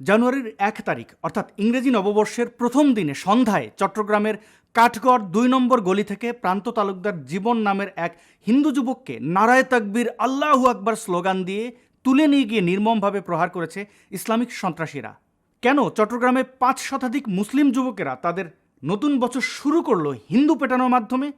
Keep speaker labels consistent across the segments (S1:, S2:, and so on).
S1: জানুয়ারির এক তারিখ, অর্থাৎ ইংরেজি নববর্ষের প্রথম দিনে সন্ধ্যায় চট্টগ্রামের কাঠগড় দুই নম্বর গলি থেকে প্রান্ত তালুকদার জীবন নামের এক হিন্দু যুবককে নারায় তাকবীর আল্লাহু আকবার স্লোগান দিয়ে তুলে নিয়ে গিয়ে নির্মমভাবে প্রহার করেছে ইসলামিক সন্ত্রাসীরা। কেন চট্টগ্রামে পাঁচ শতাধিক মুসলিম যুবকেরা তাদের নতুন বছর শুরু করল হিন্দু পেটানোর মাধ্যমে?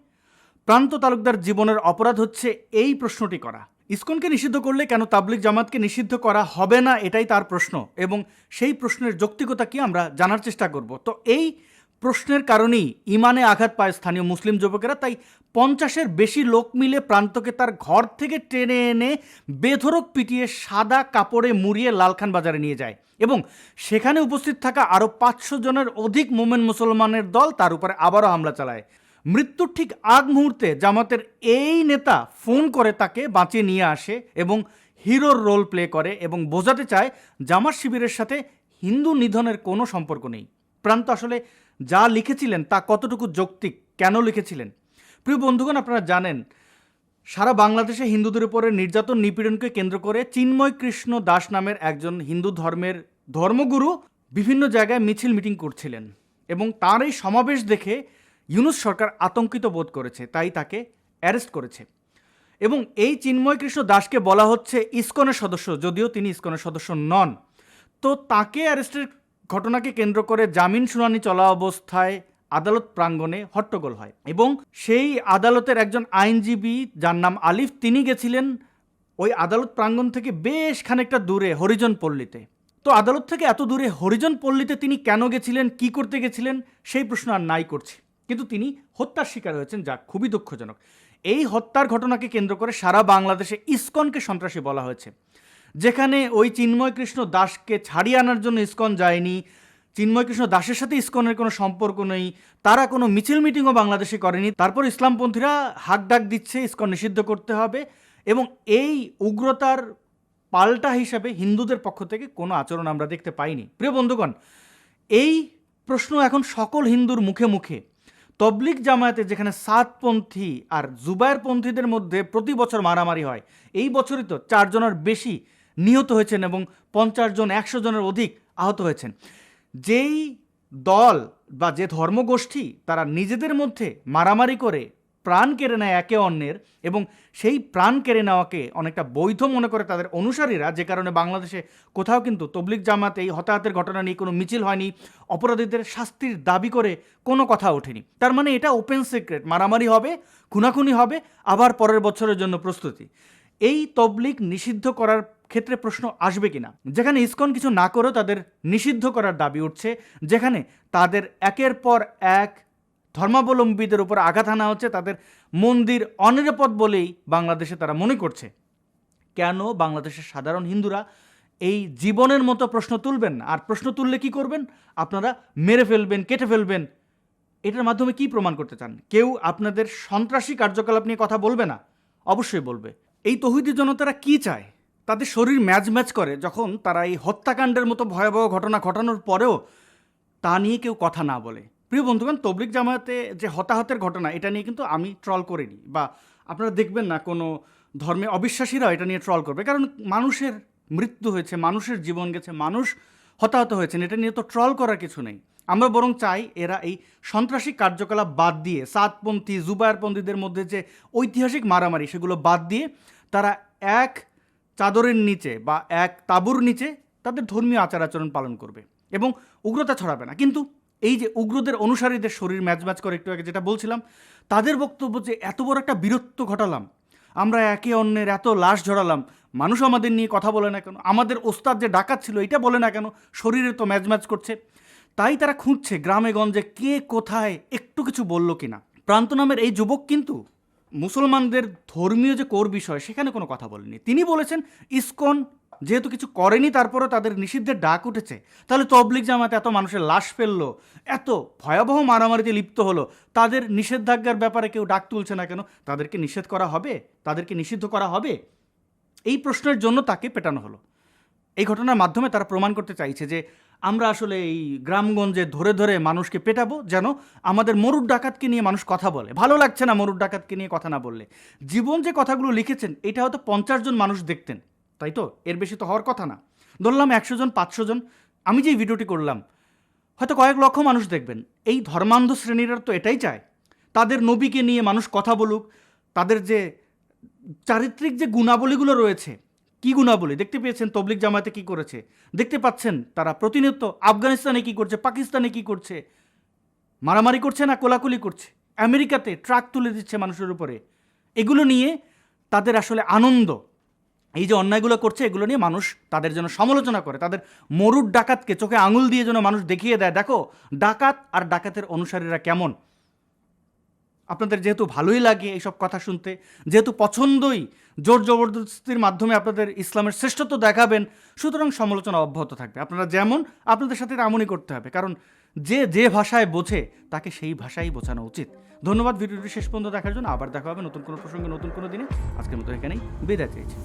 S1: প্রান্ত তালুকদার জীবনের অপরাধ হচ্ছে এই প্রশ্নটি করা। ইসকনকে নিষিদ্ধ করলে কেন তাবলিক জামাতকে নিষিদ্ধ করা হবে না? এটাই তার প্রশ্ন। এবং সেই প্রশ্নের যৌক্তিকতা কি আমরা জানার চেষ্টা করব। তো এই প্রশ্নের কারণেই ইমানে আঘাত পায় স্থানীয় মুসলিম যুবকেরা। তাই পঞ্চাশের বেশি লোক মিলে প্রান্তকে তার ঘর থেকে টেনে এনে বেধরক পিটিয়ে সাদা কাপড়ে মুড়িয়ে লালখান বাজারে নিয়ে যায়। এবং সেখানে উপস্থিত থাকা আরও পাঁচশো জনের অধিক মোমেন মুসলমানের দল তার উপরে আবারও হামলা চালায়। মৃত্যুর ঠিক আগ মুহূর্তে জামাতের এই নেতা ফোন করে তাকে বাঁচিয়ে নিয়ে আসে এবং হিরোর রোল প্লে করে এবং বোঝাতে চায় জামাত শিবিরের সাথে হিন্দু নিধনের কোনো সম্পর্ক নেই। প্রান্ত আসলে যা লিখেছিলেন তা কতটুকু যৌক্তিক, কেন লিখেছিলেন? প্রিয় বন্ধুগণ, আপনারা জানেন, সারা বাংলাদেশে হিন্দুদের উপরে নির্যাতন নিপীড়নকে কেন্দ্র করে চিন্ময় কৃষ্ণ দাস নামের একজন হিন্দু ধর্মের ধর্মগুরু বিভিন্ন জায়গায় মিছিল মিটিং করছিলেন এবং তার এই সমাবেশ দেখে ইউনুস সরকার আতঙ্কিত বোধ করেছে, তাই তাকে অ্যারেস্ট করেছে। এবং এই চিন্ময় কৃষ্ণ দাসকে বলা হচ্ছে ইসকনের সদস্য, যদিও তিনি ইসকনের সদস্য নন। তো তাকে অ্যারেস্টের ঘটনাকে কেন্দ্র করে জামিন শুনানি চলা অবস্থায় আদালত প্রাঙ্গণে হট্টগোল হয় এবং সেই আদালতের একজন আইনজীবী যার নাম আলিফ, তিনি গেছিলেন ওই আদালত প্রাঙ্গণ থেকে বেশ খানিকটা দূরে, হরিজন পল্লীতে। তো আদালত থেকে এত দূরে, হরিজন পল্লীতে তিনি কেন গেছিলেন, কি করতে গেছিলেন, সেই প্রশ্ন আর নাই করছি। কিন্তু তিনি হত্যার শিকার হয়েছেন যা খুবই দুঃখজনক। এই হত্যার ঘটনাকে কেন্দ্র করে সারা বাংলাদেশে ইসকনকে সন্ত্রাসী বলা হয়েছে। যেখানে ওই চিন্ময় কৃষ্ণ দাসকে ছাড়িয়ে আনার জন্য ইসকন যায়নি, চিন্ময় কৃষ্ণ দাসের সাথে ইসকনের কোনো সম্পর্ক নেই, তারা কোনো মিছিল মিটিংও বাংলাদেশে করেনি। তারপর ইসলামপন্থীরা হাক ডাক দিচ্ছে, ইসকন নিষিদ্ধ করতে হবে এবং এই উগ্রতার পাল্টা হিসাবে হিন্দুদের পক্ষ থেকে কোনো আচরণ আমরা দেখতে পাইনি। প্রিয় বন্ধুগণ, এই প্রশ্ন এখন সকল হিন্দুর মুখে মুখে। তবলিক জামায়াতে যেখানে সাতপন্থী আর জুবায়েরপন্থীদের মধ্যে প্রতি বছর মারামারি হয়, এই বছরই তো চারজনের বেশি নিহত হয়েছেন এবং পঞ্চাশ জন, একশো জনের অধিক আহত হয়েছেন। যেই দল বা যে ধর্মগোষ্ঠী তারা নিজেদের মধ্যে মারামারি করে প্রাণ কেড়ে নেয় একে অন্যের এবং সেই প্রাণ কেড়ে নেওয়াকে অনেকটা বৈধ মনে করে তাদের অনুসারীরা, যে কারণে বাংলাদেশে কোথাও কিন্তু তবলিক জামাত এই হতাহতের ঘটনা নিয়ে কোনো মিছিল হয়নি, অপরাধীদের শাস্তির দাবি করে কোনো কথা ওঠেনি। তার মানে এটা ওপেন সিক্রেট মারামারি হবে, খুনাখুনি হবে, আবার পরের বছরের জন্য প্রস্তুতি। এই তবলিক নিষিদ্ধ করার ক্ষেত্রে প্রশ্ন আসবে কিনা? যেখানে ইসকন কিছু না করেও তাদের নিষিদ্ধ করার দাবি উঠছে, যেখানে তাদের একের পর এক ধর্মাবলম্বীদের উপর আঘাত আনা হচ্ছে, তাদের মন্দির অনিরাপদ বলেই বাংলাদেশে তারা মনে করছে। কেন বাংলাদেশের সাধারণ হিন্দুরা এই জীবনের মতো প্রশ্ন তুলবেন আর প্রশ্ন তুললে কি করবেন? আপনারা মেরে ফেলবেন, কেটে ফেলবেন। এটার মাধ্যমে কি প্রমাণ করতে চান? কেউ আপনাদের সন্ত্রাসী কার্যকলাপ নিয়ে কথা বলবে না? অবশ্যই বলবে। এই তহিদি জনতারা কি চায়? তাদের শরীর ম্যাচ ম্যাচ করে, যখন তারা এই হত্যাকাণ্ডের মতো ভয়াবহ ঘটনা ঘটানোর পরেও তা নিয়ে কেউ কথা না বলে। প্রিয় বন্ধুগণ তবলিক জামায়াতে যে হতাহতের ঘটনা, এটা নিয়ে কিন্তু আমি ট্রল করিনি বা আপনারা দেখবেন না কোনো ধর্মে অবিশ্বাসীরা এটা নিয়ে ট্রল করবে। কারণ মানুষের মৃত্যু হয়েছে, মানুষের জীবন গেছে, মানুষ হতাহত হয়েছেন, এটা নিয়ে তো ট্রল করার কিছু নেই। আমরা বরং চাই এরা এই সন্ত্রাসী কার্যকলাপ বাদ দিয়ে, সাতপন্থী জুবায়ারপন্থীদের মধ্যে যে ঐতিহাসিক মারামারি, সেগুলো বাদ দিয়ে তারা এক চাদরের নিচে বা এক তাঁবুর নিচে তাদের ধর্মীয় আচার আচরণ পালন করবে এবং উগ্রতা ছড়াবে না। কিন্তু এই যে উগ্রদের অনুসারীদের শরীর ম্যাচ ম্যাচ করে, একটু আগে যেটা বলছিলাম, তাদের বক্তব্য যে এত বড় একটা বীরত্ব ঘটালাম, আমরা একে অন্যের এত লাশ ঝরালাম, মানুষ আমাদের নিয়ে কথা বলে না কেন, আমাদের ওস্তাদ যে ডাকাত ছিল এটা বলে না কেন, শরীরে তো ম্যাচ ম্যাচ করছে। তাই তারা খুঁজছে গ্রামে গঞ্জে কে কোথায় একটু কিছু বলল কিনা। প্রান্ত নামের এই যুবক কিন্তু মুসলমানদের ধর্মীয় যে কোর বিষয়, সেখানে কোনো কথা বলেনি। তিনি বলেছেন, ইসকন যেহেতু কিছু করেনি, তারপরেও তাদের নিষিদ্ধের ডাক উঠেছে। তাহলে তবলিক জামাতে এত মানুষের লাশ ফেলল, এত ভয়াবহ মারামারিতে লিপ্ত হলো, তাদের নিষেধাজ্ঞার ব্যাপারে কেউ ডাক তুলছে না কেন? তাদেরকে নিষেধ করা হবে? তাদেরকে নিষিদ্ধ করা হবে? এই প্রশ্নের জন্য তাকে পেটানো হলো। এই ঘটনার মাধ্যমে তারা প্রমাণ করতে চাইছে যে আমরা আসলে এই গ্রামগঞ্জে ধরে ধরে মানুষকে পেটাবো যেন আমাদের মরুর ডাকাতকে নিয়ে মানুষ কথা বলে। ভালো লাগছে না মরুর ডাকাতকে নিয়ে কথা না বললে। জীবন যে কথাগুলো লিখেছেন, এটা হয়তো পঞ্চাশ জন মানুষ দেখতেন। তাই তো? এর বেশি তো হওয়ার কথা না। ধরলাম একশো জন, পাঁচশো জন। আমি যে ভিডিওটি করলাম, হয়তো কয়েক লক্ষ মানুষ দেখবেন। এই ধর্মান্ধ শ্রেণীরা তো এটাই চায়। তাদের নবীকে নিয়ে মানুষ কথা বলুক, তাদের যে চারিত্রিক যে গুণাবলীগুলো রয়েছে, কি গুণাবলী? দেখতে পেয়েছেন তবলিক জামাতে কি করেছে? দেখতে পাচ্ছেন তারা প্রতিনিয়ত আফগানিস্তানে কি করছে, পাকিস্তানে কি করছে, মারামারি করছে না কোলাকুলি করছে? আমেরিকাতে ট্রাক তুলে দিচ্ছে মানুষের উপরে। এগুলো নিয়ে তাদের আসলে আনন্দ। এই যে অন্যায়গুলো করছে, এগুলো নিয়ে মানুষ তাদের জন্য সমালোচনা করে। তাদের মরুর ডাকাতকে চোখে আঙুল দিয়ে যেন মানুষ দেখিয়ে দেয়, দেখো, ডাকাত আর ডাকাতের অনুসারীরা কেমন? আপনাদের যেহেতু ভালোই লাগে এইসব কথা শুনতে, যেহেতু পছন্দই জোর জবরদস্তির মাধ্যমে আপনাদের ইসলামের শ্রেষ্ঠত্ব দেখাবেন, সুতরাং সমালোচনা অব্যাহত থাকবে। আপনারা যেমন, আপনাদের সাথে তেমনই করতে হবে। কারণ যে যে ভাষায় বোঝে, তাকে সেই ভাষাই বোঝানো উচিত। ধন্যবাদ, ভিডিওটি শেষ পর্যন্ত দেখার জন্য। আবার দেখা হবে নতুন কোনো প্রসঙ্গে, নতুন কোনো দিনে। আজকের মতো এখানেই বিদায় চেয়েছি